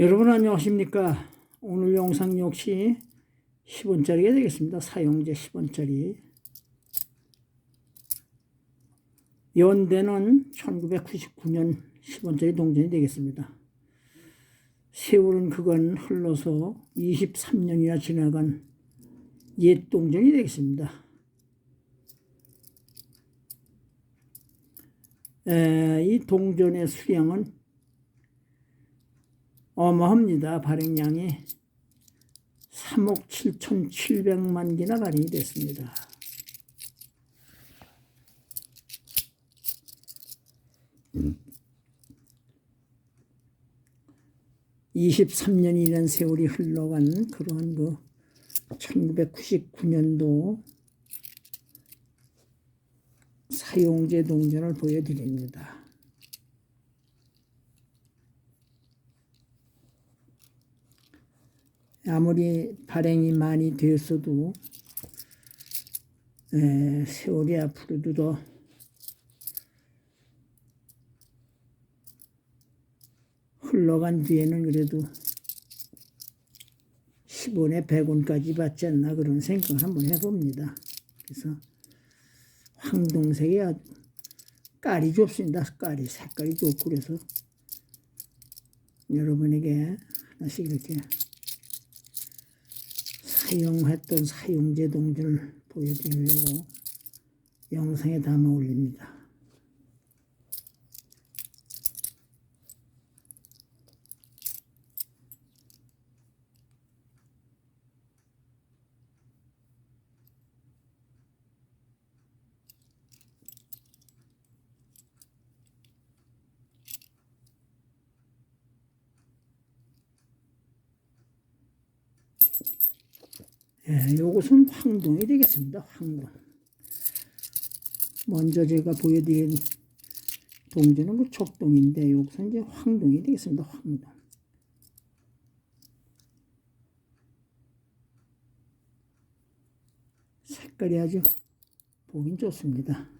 여러분 안녕하십니까? 오늘 영상 역시 10원짜리가 되겠습니다. 사용제 10원짜리. 연대는 1999년 10원짜리 동전이 되겠습니다. 세월은 그건 흘러서 23년이나 지나간 옛 동전이 되겠습니다. 에, 이 동전의 수량은 어마합니다. 발행량이 3억 7천7백만 개나 발행이 됐습니다. (23년이라는) 세월이 흘러간 그러한 그 (1999년도) 사용제 동전을 보여드립니다. 아무리 발행이 많이 됐어도 에, 세월이 앞으로도 더 흘러간 뒤에는 그래도 10원에 100원까지 받지 않나 그런 생각을 한번 해봅니다. 그래서 황동색이 아주 깔이 좋습니다. 깔이 색깔이 좋고 그래서 여러분에게 하나씩 이렇게 사용했던 사용제 동전을 보여드리려고 영상에 담아 올립니다. 예, 요것은 황동이 되겠습니다. 황동. 먼저 제가 보여드린 동전은 그 촉동인데 여기서 이제 황동이 되겠습니다. 황동. 색깔이 아주 보긴 좋습니다.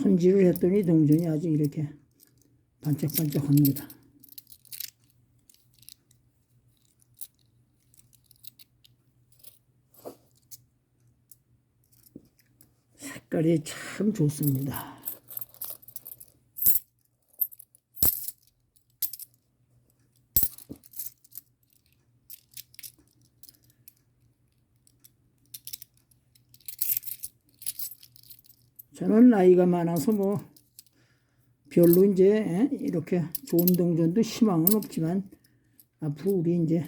손질을 했더니 동전이 아주 이렇게 반짝반짝 합니다. 색깔이 참 좋습니다. 저는 나이가 많아서 뭐 별로 이제 이렇게 좋은 동전도 희망은 없지만 앞으로 우리 이제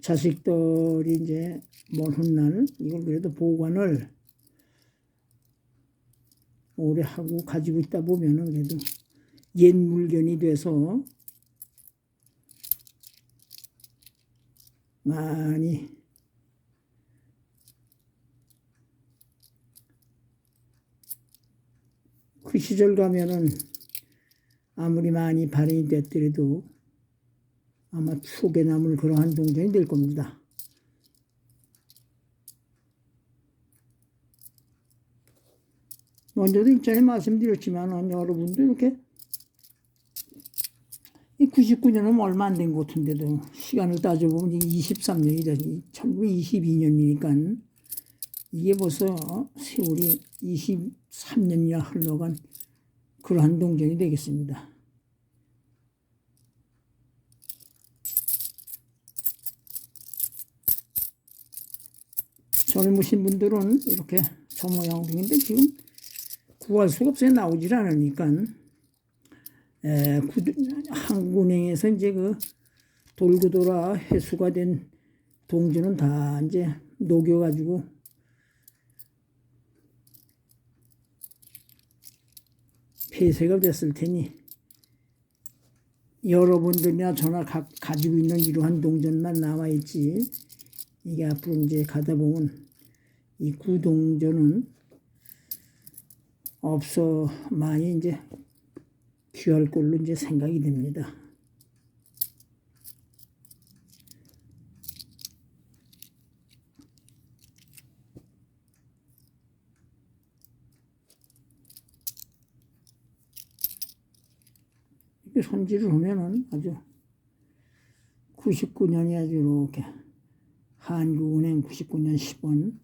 자식들이 이제 먼 훗날 이걸 그래도 보관을 오래 하고 가지고 있다 보면은 그래도 옛 물건이 돼서 많이 그 시절 가면은 아무리 많이 발행이 됐더라도 아마 추억에 남을 그러한 동전이 될 겁니다. 먼저도 일전에 말씀드렸지만 여러분도 이렇게 이 99년은 얼마 안 된 것 같은데도 시간을 따져보면 23년이 되지 1922년이니까 이게 벌써 세월이 23년이나 흘러간 그러한 동전이 되겠습니다. 젊으신 분들은 이렇게 저 모양인데 지금 구할 수가 없어요. 나오질 않으니까. 에, 구, 한국은행에서 이제 그 돌고 돌아 회수가 된 동전은 다 이제 녹여가지고 폐쇄가 됐을 테니 여러분들이나 저나 가, 가지고 있는 이러한 동전만 남아있지 이게 앞으로 이제 가다 보면 이 구동전은 없어 많이 이제 귀할 걸로 이제 생각이 됩니다. 손질을 하면은 아주 99년이 아주 이렇게 한국은행 99년 10원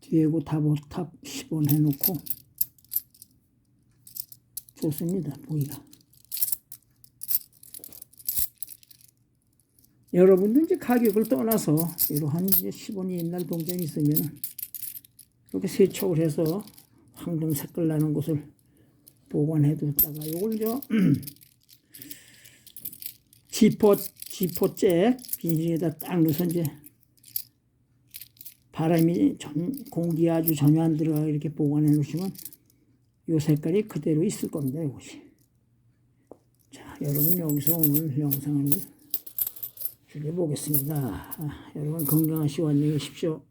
디에고 다보탑 10원 해놓고 좋습니다 보기가. 여러분도 이제 가격을 떠나서 이러한 이제 10원이 옛날 동전이 있으면은 이렇게 세척을 해서 황금 색깔 나는 곳을 보관해 뒀다가 요걸 저 지퍼 지퍼잭 비닐에다 딱 넣어서 이제 바람이 전, 공기 아주 전혀 안 들어가 이렇게 보관해 놓으시면 요 색깔이 그대로 있을 겁니다 이것이. 자 여러분 여기서 오늘 영상을 줄여보겠습니다. 아, 여러분 건강하시고 안녕히 계십시오